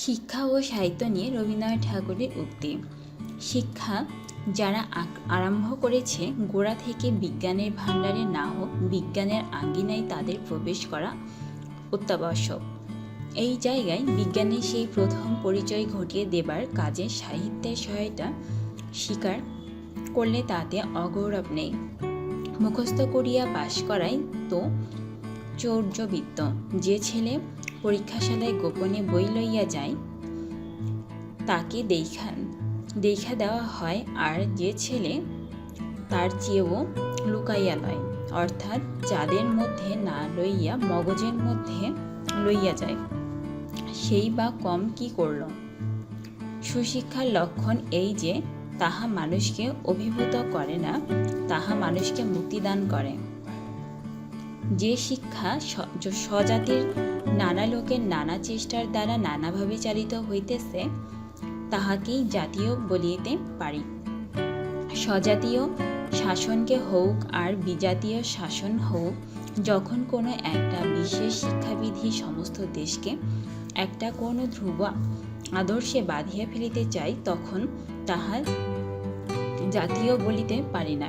শিক্ষা ও সাহিত্য নিয়ে রবীন্দ্রনাথ ঠাকুরের উক্তি। শিক্ষা যারা আরম্ভ করেছে গোড়া থেকে বিজ্ঞানের ভাণ্ডারে না হোক বিজ্ঞানের আঙ্গিনায় তাদের প্রবেশ করা অত্যাবশ্যক। এই জায়গায় বিজ্ঞানের সেই প্রথম পরিচয় ঘটিয়ে দেবার কাজে সাহিত্যের সহায়তা স্বীকার করলে তাতে অগৌরব নেই। মুখস্থ করিয়া পাশ করাই তো চৌর্যবৃত্ত। যে ছেলে পরীক্ষাশালায় গোপনে বই লইয়া যায়, তাকে দেখা দেখা দেওয়া হয় আর যে ছেলে তার চেয়েও লুকাইয়া লয়, অর্থাৎ যাদের মধ্যে না লইয়া মগজের মধ্যে লইয়া যায়। সেই বা কম কি করল? সুশিক্ষার লক্ষণ এই যে, তাহা মানুষকে অভিভূত করে না, তাহা মানুষকে মুক্তিদান করে। যে শিক্ষা স্বজাতির নানা লোকের নানা চেষ্টার দ্বারা নানাভাবে চালিত হইতেছে, তাহাকেই জাতীয় বলিতে পারি। স্বজাতীয় শাসনকে হোক আর বিজাতীয় শাসন হোক যখন কোনো একটা বিশেষ শিক্ষাবিধি সমস্ত দেশকে, একটা কোনো ধ্রুব আদর্শে বাঁধিয়া ফেলিতে চাই তখন তাহা জাতীয় বলিতে পারি না।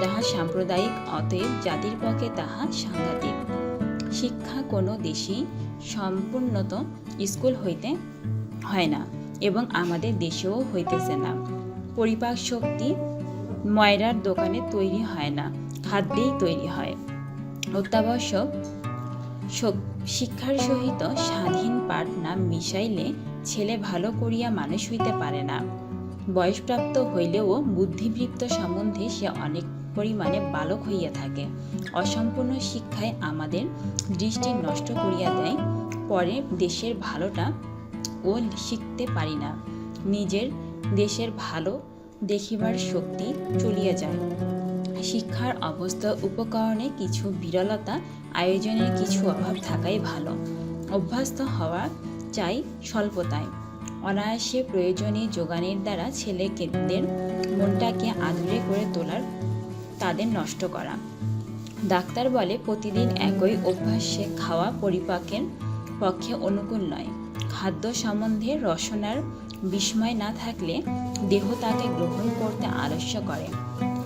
তাহা সাম্প্রদায়িক, অতএব জাতির পক্ষে তাহা সাংঘাতিক। শিক্ষা কোনো দেশেই সম্পূর্ণত স্কুল হইতে হয় না এবং আমাদের দেশেও হইতেছে না। পরিপাক শক্তি ময়রার দোকানে তৈরি হয় না, খাদ্যেই তৈরি হয়। অত্যাবশ্যক শিক্ষার সহিত স্বাধীন পাঠ না মিশাইলে ছেলে ভালো করিয়া মানুষ হইতে পারে না। বয়সপ্রাপ্ত হইলেও বুদ্ধিবৃত্ত সম্বন্ধে সে অনেক পরিমাণে বালক হইয়া থাকে। অসম্পূর্ণ শিক্ষায় আমাদের দৃষ্টি নষ্ট করিয়া দেয়, পরে দেশের ভালোটা ও শিখতে পারি না। নিজের দেশের ভালো দেখিবার শক্তি চলিয়া যায়। শিক্ষার অবস্থা উপকরণে কিছু বিরলতা, আয়োজনের কিছু অভাব থাকাই ভালো। অভ্যস্ত হওয়া চাই স্বল্পতায়। অনায়াসে প্রয়োজনীয় যোগানের দ্বারা ছেলেকেদের মনটাকে আদুরে করে তোলার তাদের নষ্ট করা। ডাক্তার বলে, প্রতিদিন একই অভ্যাসে খাওয়া পরিপাকের পক্ষে অনুকূল নয়। খাদ্য সম্বন্ধে রসনার বিস্ময় না থাকলে দেহ তাকে গ্রহণ করতে আলস্য করে।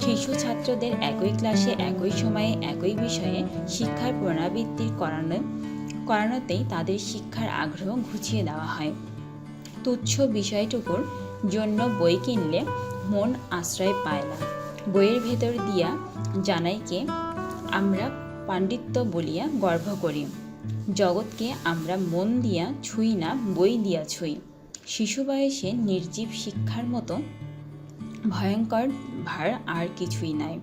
শিশু ছাত্রদের একই ক্লাসে একই সময়ে একই বিষয়ে শিক্ষার পুনরাবৃত্তির করানো, করানোতেই তাদের শিক্ষার আগ্রহ ঘুচিয়ে দেওয়া হয়। তুচ্ছ বিষয়টুকুর জন্য বই কিনলে মন আশ্রয় পায় না। বইয়ের ভেতর দিয়া জানাইকে আমরা পাণ্ডিত্য বলিয়া গর্ব করি। জগৎকে আমরা মন দিয়া ছুঁই না, বই দিয়া ছুঁই। শিশু বয়সে নির্জীব শিক্ষার মতো ভয়ঙ্কর ভার আর কিছুই নাই।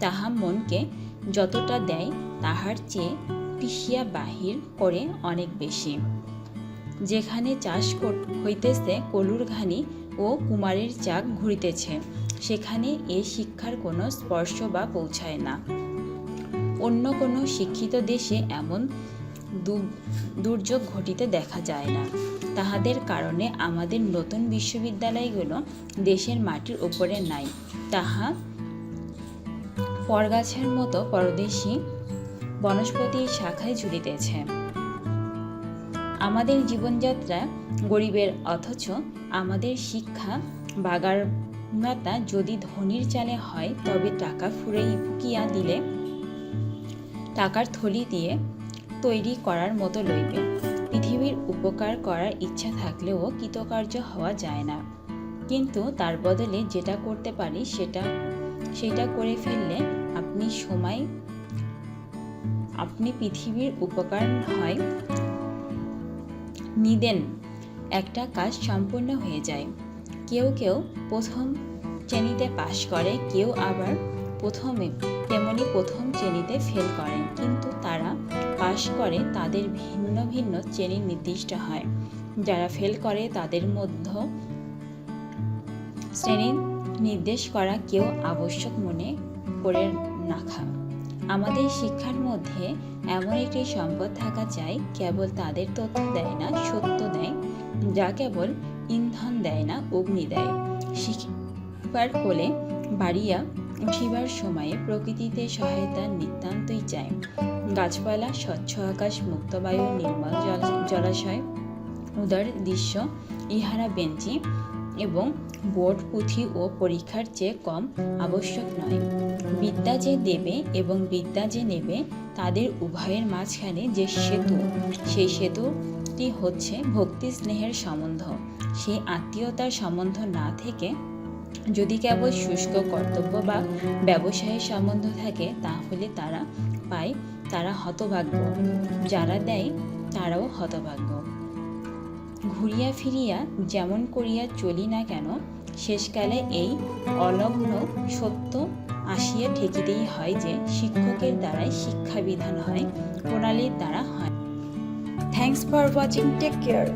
তাহা মনকে যতটা দেয়, তাহার চেয়ে পিষিয়া বাহির করে অনেক বেশি। যেখানে চাষ হইতেছে কলুর ঘানি ও কুমারের চাক ঘুরিতেছে। সেখানে এ শিক্ষার কোনো স্পর্শ বা পৌঁছায় না। অন্য কোনো শিক্ষিত দেশে এমন দুর্যোগ ঘটিতে দেখা যায় না। তাহাদের কারণে আমাদের নতুন বিশ্ববিদ্যালয়গুলো দেশের মাটির উপরে নাই। তাহা পরগাছের মতো পরদেশী বনস্পতির শাখায় ঝুলিতেছে। আমাদের জীবনযাত্রা গরিবের, অথচ আমাদের শিক্ষা বাগারমাতা যদি ধনির চালে হয়, তবে টাকা ফুরাই ফুকিয়া দিলে টাকার থলি দিয়ে তৈরি করার মতো লইবে। পৃথিবীর উপকার করার ইচ্ছা থাকলেও কৃতকার্য হওয়া যায় না। কিন্তু তার বদলে যেটা করতে পারি, সেটা সেটা করে ফেললে আপনি সময়, আপনি পৃথিবীর উপকার হয়, নিদেন। একটা কাজ সম্পূর্ণ হয়ে যায়। কেউ কেউ প্রথম শ্রেণীতে পাশ করে, কেউ আবার প্রথমে তেমনি প্রথম শ্রেণীতে ফেল করেন কিন্তু তারা পাশ করে তাদের ভিন্ন ভিন্ন শ্রেণি নির্দিষ্ট হয়। যারা ফেল করে তাদের মধ্যে শ্রেণি নির্দেশ করা কেউ আবশ্যক মনে করে রাখা আমাদের শিক্ষার মধ্যে এমন একটি সম্পদ থাকা চাই, কেবল তাদের তথ্য দেয় না, সত্য দেয়, যা কেবল ইন্ধন দেয় না, অগ্নি দেয়। শিখবার কোলে বাড়িয়া উঠিবার সময়ে প্রকৃতিতে সহায়তা নিতান্তই চায় গাছপালা, স্বচ্ছ আকাশ, মুক্ত বায়ু, নির্মল জলাশয়, উদার দৃশ্য, ইহারা বেঞ্চি এবং বোর্ড পুঁথি ও পরীক্ষার চেয়ে কম আবশ্যক নয়। বিদ্যা যে দেবে এবং বিদ্যা যে নেবে, তাদের উভয়ের মাঝখানে যে সেতু, সেই সেতুটি হচ্ছে ভক্তি স্নেহের সম্বন্ধ। সেই আত্মীয়তার সম্বন্ধ না থেকে যদি কেবল শুষ্ক কর্তব্য বা ব্যবসায়ের সম্বন্ধ থাকে, তাহলে তারা পায় তারা হতভাগ্য। যারা দেয়, তারাও হতভাগ্য। ঘুরিয়া ফিরিয়া যেমন করিয়া চলি না কেন, শেষকালে এই অলগ্ন সত্য আসিয়া ঠেকিতেই হয় যে শিক্ষকের দ্বারাই শিক্ষা বিধান হয়, প্রণালীর দ্বারা হয়। Thanks for watching take care